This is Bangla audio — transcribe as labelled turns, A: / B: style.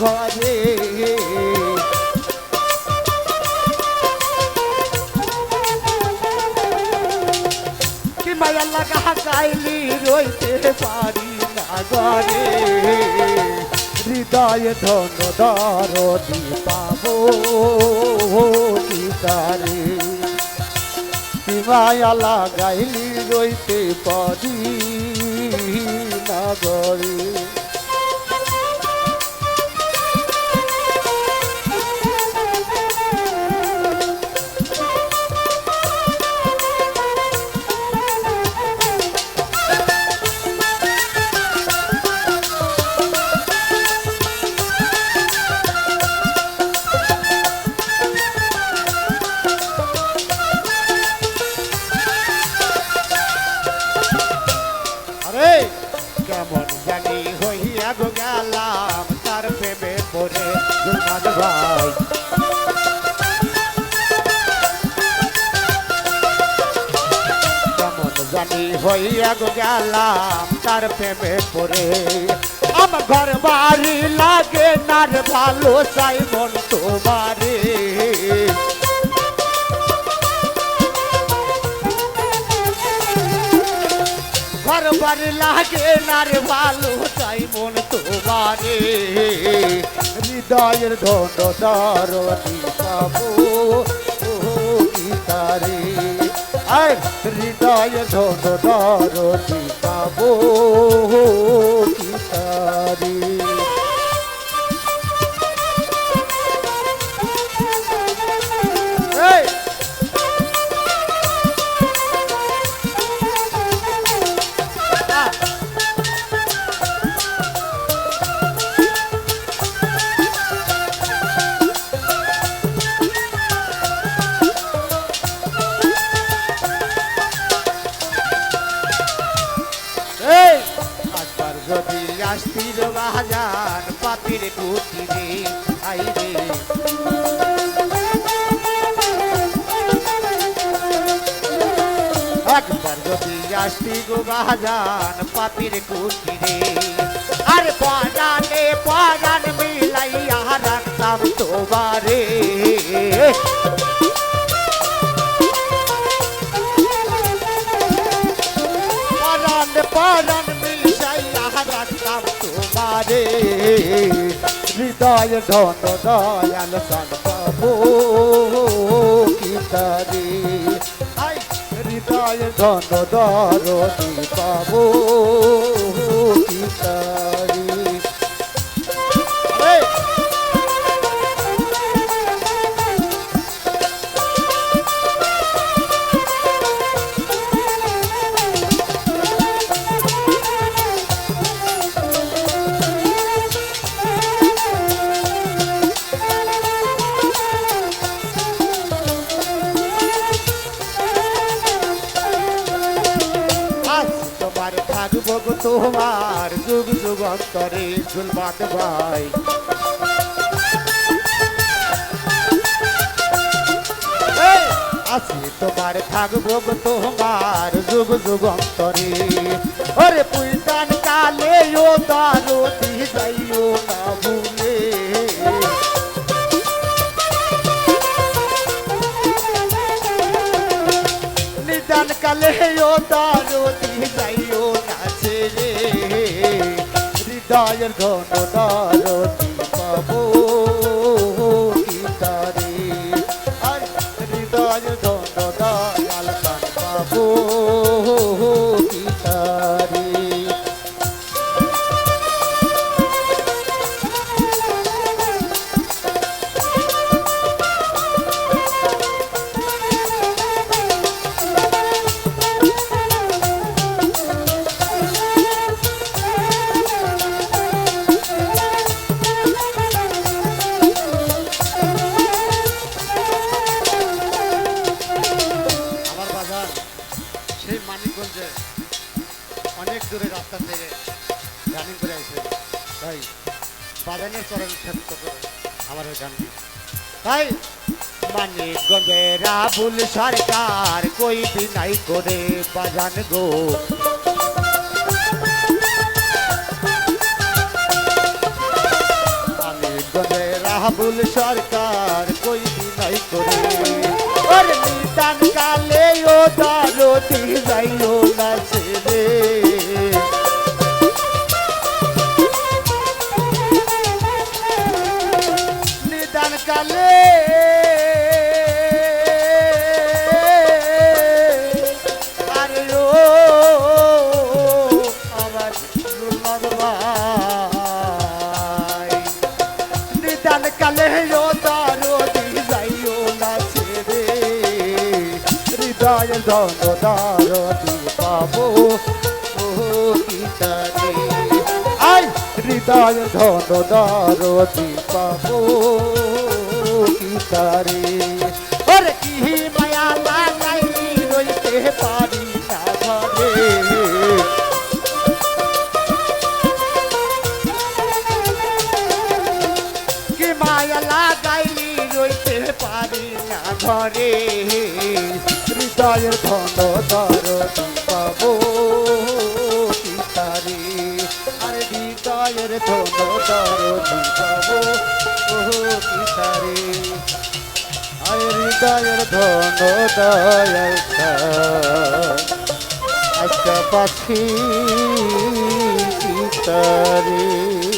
A: ঘরে। কি মায়া লাগা গাইলি রইতে পারি না ঘরে। হৃদয় ধন দরদি পাবো তারে কি মায়া লাগাইলি রইতে পারি না ঘরে। হইয়া গেলাম তার প্রেমে পড়ে। আমার ঘর বাড়ি লাগে না রে ভালো চাই মন তোমারে। ঘর বাড়ি লাগে না রে ভালো চাই মন তোমারে। হৃদয়ের ধন দরদি পাবো ও গীতারে আর হৃদয়ের ধন দরদি পাবো গীতারে এই আসতির বাজান পাপির কুটিরে আইরে একবার যদি আসতি গো বাজান পাপির কুটিরে আর পরানে পরান মিলাইয়া রাখতাম তোমারে পরান হৃদয় ধন দয়াল পাবো কিতারে হৃদয় ধন দর পাবো কিতারে অন্তরে গুলবাদ ভাই। আছি তোমার থাকব তোমার যুগ যুগ অন্তরে। ওরে পুইতান কালে ও দারতি যাইও না ভুলে। নিদান কালে ও দারতি যাইও নাচে রে হৃদয়ের ঘন দারতি
B: রানিং করে আসে। তাই বাগানের চরণ ক্ষেত্র করে আমার এই গানটি।
A: তাই মানে গঞ্জেরা ভুল সরকার কই বিনাই করে বাজান গো। আমি বাবুল সরকার কই বিনয় করে। ওর নিদান নিদান কালে দারদি যাইও না ছেড়ে। হৃদয় ধন দারদি পাবো। ও গীতারে আই হৃদয় ধন দারদি পাবো। গীতারে ওরে, কি মায়া লাগাই রইতে পারি। ঘরে। হৃদয়ের ধন দরদি পাবো তারে আরে হৃদয়ের ধন দরদি পাবো তারে আরে হৃদয়ের দয়াল আচ্ছা পাখি তারে